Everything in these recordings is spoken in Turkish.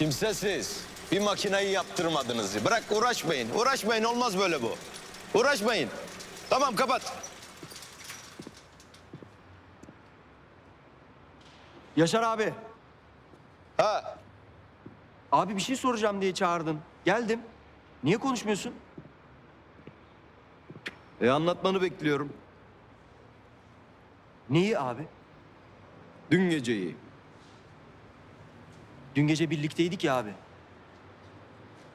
Kimsesiz. Bir makinayı yaptırmadınız. Bırak uğraşmayın. Uğraşmayın olmaz böyle bu. Uğraşmayın. Tamam kapat. Yaşar abi. Ha Abi bir şey soracağım diye çağırdın. Geldim. Niye konuşmuyorsun? e, anlatmanı bekliyorum. Neyi abi? Dün geceyi. Dün gece birlikteydik ya abi.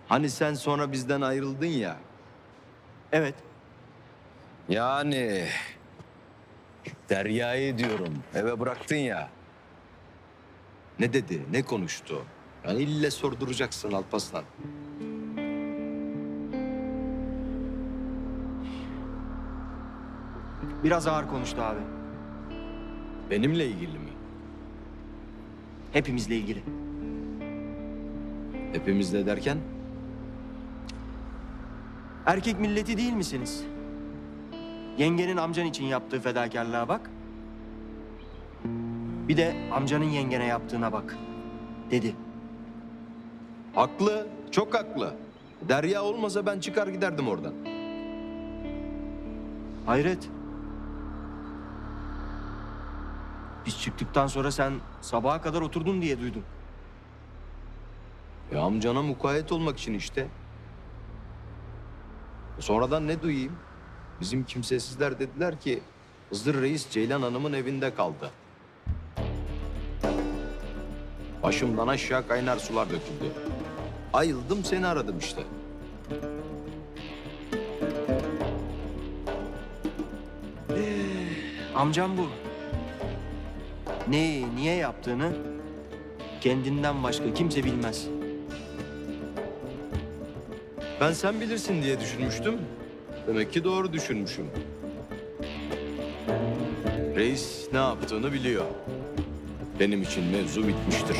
Hani sen sonra bizden ayrıldın ya. Evet. Yani Derya'yı diyorum eve bıraktın ya. Ne dedi, ne konuştu? Yani ille sorduracaksın Alparslan. Biraz ağır konuştu abi. Benimle ilgili mi? Hepimizle ilgili. Hepimizle derken? Erkek milleti değil misiniz? Yengenin amcan için yaptığı fedakarlığa bak. Bir de amcanın yengene yaptığına bak. Dedi. Haklı, çok haklı. Derya olmasa ben çıkar giderdim oradan. Hayret. Biz çıktıktan sonra sen sabaha kadar oturdun diye duydum. Ya amcana mukayyet olmak için işte. Sonradan ne duyayım? Bizim kimsesizler dediler ki Hızır Reis Ceylan Hanım'ın evinde kaldı. Başımdan aşağı kaynar sular döküldü. Ayıldım seni aradım işte. Amcam bu. Neyi, niye yaptığını kendinden başka kimse bilmez. Ben sen bilirsin diye düşünmüştüm. Demek ki doğru düşünmüşüm. Reis ne yaptığını biliyor. Benim için mevzu bitmiştir.